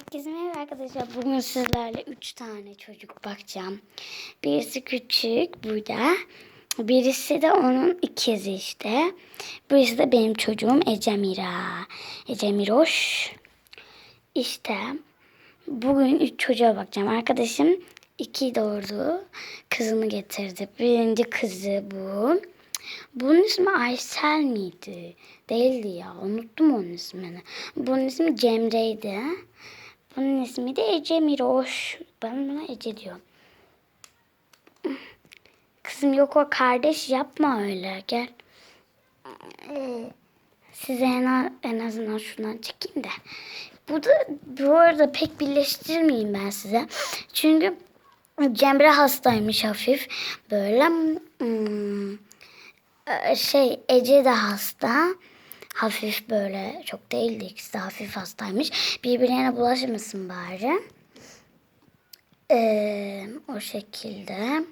Herkese merhaba arkadaşlar. Bugün sizlerle 3 tane çocuk bakacağım. Birisi küçük burada. Birisi de onun ikizi işte. Birisi de benim çocuğum Ecemira. Ecemiroş. İşte bugün 3 çocuğa bakacağım. Arkadaşım iki doğurdu. Kızını getirdi. Birinci kızı bu. Bunun ismi Aysel miydi? Değildi ya. Unuttum onun ismini. Bunun ismi Cemre'ydi. Bunun ismi de Ece Miroş. Ben buna Ece diyorum. Kızım yok o kardeş yapma öyle. Gel. Size en, en azından şundan çekeyim de. Bu da bu arada pek birleştirmeyeyim ben size. Çünkü Cemre hastaymış hafif. Böyle hmm, ee, şey Ece de hasta. Hafif böyle çok değildi ikisi de hafif hastaymış. Birbirlerine bulaşmasın bari. Ee, o şekilde.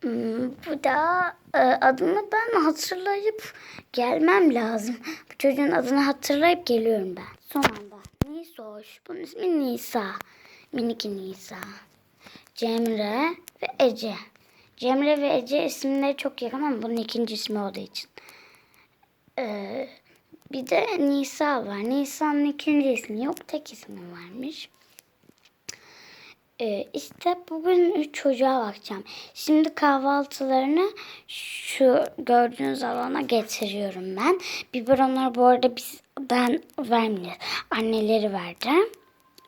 Hmm, Bu da e, adını ben hatırlayıp gelmem lazım. Bu çocuğun adını hatırlayıp geliyorum ben. Son anda. Nisoş. Bunun ismi Nisa. Minik Nisa. Cemre ve Ece. Cemre ve Ece isimleri çok yakın ama bunun ikinci ismi olduğu için. Ee, bir de Nisa var. Nisa'nın ikinci ismi yok. Tek ismi varmış. Ee, işte bugün üç çocuğa bakacağım. Şimdi kahvaltılarını şu gördüğünüz alana getiriyorum ben. Biberonları bu arada biz ben vermiyoruz. Anneleri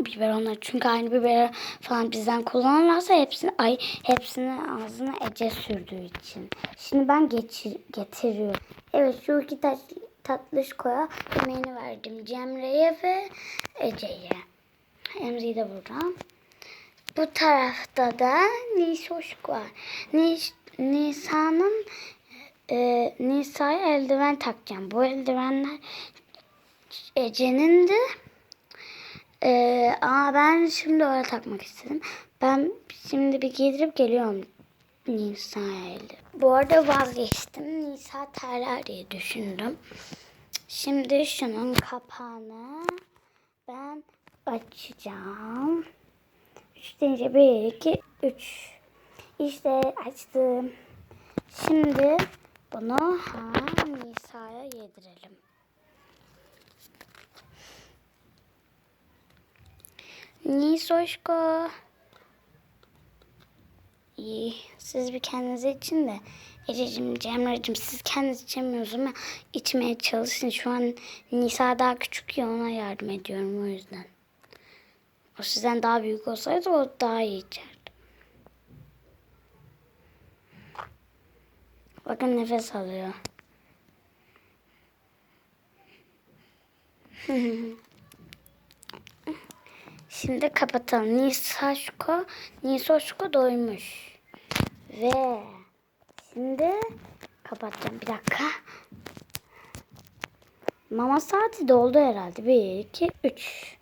verdi. Biberonları çünkü aynı biber falan bizden kullanırlarsa hepsini ay hepsini ağzına Ece sürdüğü için. Şimdi ben geçir, getiriyorum. Evet şu iki tat, tatlış koya yemeğini verdim. Cemre'ye ve Ece'ye. Emre'yi de burada. Bu tarafta da Nisoşk var. Nis, Nisa'nın e, Nisa'ya eldiven takacağım. Bu eldivenler Ece'nin de e, ama ben şimdi öyle takmak istedim. Ben şimdi bir giydirip geliyorum Nisa'ya. Bu arada vazgeçtim. Nisa terler diye düşündüm. Şimdi şunun kapağını ben açacağım. Üç deyince bir, iki, üç. İşte açtım. Şimdi bunu ha Nisa'ya yedirelim. Nisoşko. İyi. Siz bir kendinize için de Ececiğim, Cemre'cim siz kendiniz içemiyorsunuz ama içmeye çalışın. Şu an Nisa daha küçük ya ona yardım ediyorum o yüzden. O sizden daha büyük olsaydı o daha iyi içerdi. Bakın nefes alıyor. Şimdi kapatalım. Nisaşko, Nisoşko doymuş. Ve şimdi kapatacağım. Bir dakika. Mama saati doldu herhalde. Bir, iki, üç.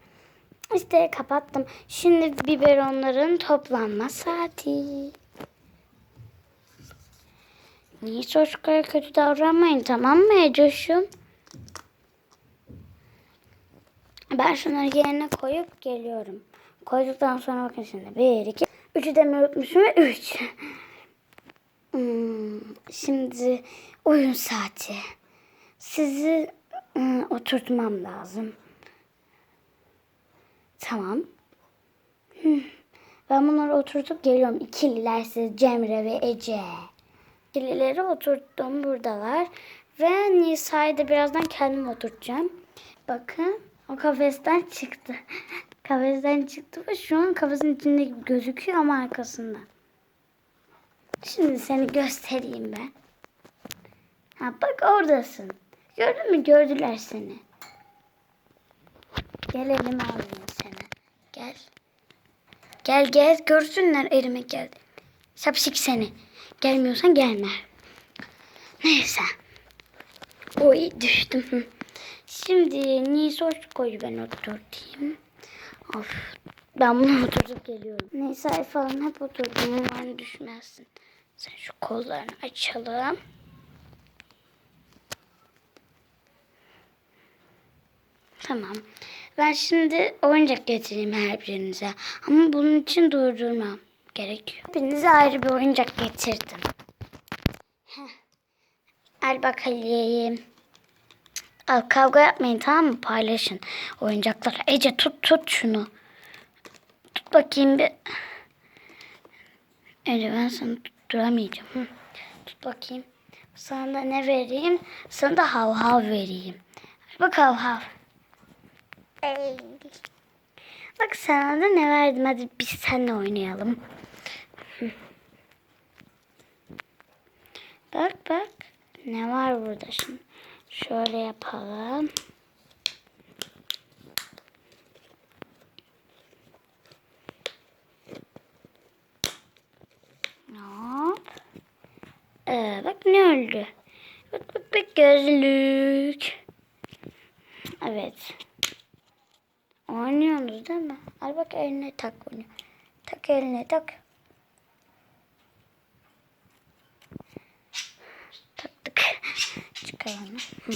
İşte kapattım. Şimdi biberonların toplanma saati. Nisoşko'ya kötü davranmayın tamam mı Ecoş'um? Ben şunları yerine koyup geliyorum. Koyduktan sonra bakın şimdi. Bir, iki, üçü de mi unutmuşum? Üç. Hmm, şimdi oyun saati. Sizi ım, oturtmam lazım. Tamam. Hmm, Ben bunları oturtup geliyorum. İkililer siz Cemre ve Ece. İkilileri oturttum buradalar. Ve Nisa'yı da birazdan kendim oturtacağım. Bakın o kafesten çıktı. kafesten çıktı ve şu an kafesin içinde gözüküyor ama arkasında. Şimdi seni göstereyim ben. Ha bak oradasın. Gördün mü? Gördüler seni. Gel elime alayım seni. Gel. Gel gel görsünler elime gel. Sapsik seni. Gelmiyorsan gelme. Neyse. Oy düştüm. Şimdi Nisoş koyu ben oturtayım. Of. Ben bunu oturtup geliyorum. Neyse falan hep oturdum. Umarım düşmezsin. Sen şu kollarını açalım. Tamam. Ben şimdi oyuncak getireyim her birinize. Ama bunun için durdurmam gerekiyor. Hepinize ayrı bir oyuncak getirdim. Heh. Al bakalım. Al kavga yapmayın tamam mı? Paylaşın oyuncakları. Ece tut tut şunu. Tut bakayım bir. Ece ben sana tutturamayacağım. Hı. Tut bakayım. Sana da ne vereyim? Sana da hav hav vereyim. Bak hav hav. Bak sana da ne verdim. Hadi biz seninle oynayalım. Hı. Bak bak. Ne var burada şimdi? Şöyle yapalım. Hop. Ee, bak ne öldü. Bak bak bak gözlük. Evet. Oynuyorsunuz değil mi? Al bak eline tak bunu. Tak eline tak. Hı.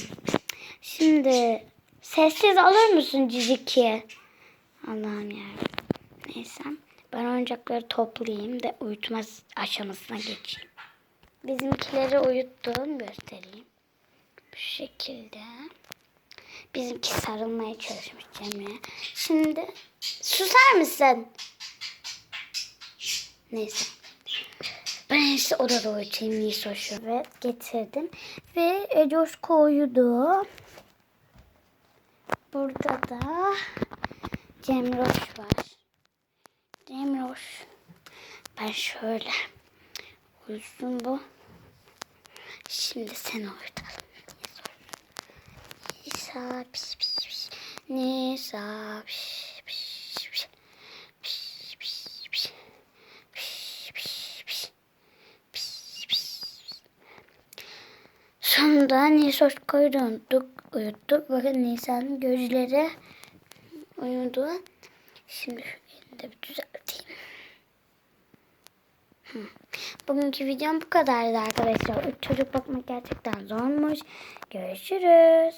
Şimdi sessiz olur musun Ciziki? Allah'ım ya. Neyse. Ben oyuncakları toplayayım da uyutma aşamasına geçeyim. Bizimkileri uyuttum göstereyim. Bu şekilde. Bizimki sarılmaya çalışmış Cemre. Şimdi susar mısın? Neyse. Ben en iyisi odada uyutayım Nisoş'u. Ve getirdim. Ve Ecoşko uyudu. Burada da Cemroş var. Cemroş. Ben şöyle uyusun bu. Şimdi sen uyutalım. Nisa piş piş piş. Nisa piş Sonunda Nisoş koydu unuttuk, uyuttuk. Bakın Nisan'ın gözleri uyudu. Şimdi şu elini bir düzelteyim. Bugünkü videom bu kadardı arkadaşlar. Çocuk bakmak gerçekten zormuş. Görüşürüz.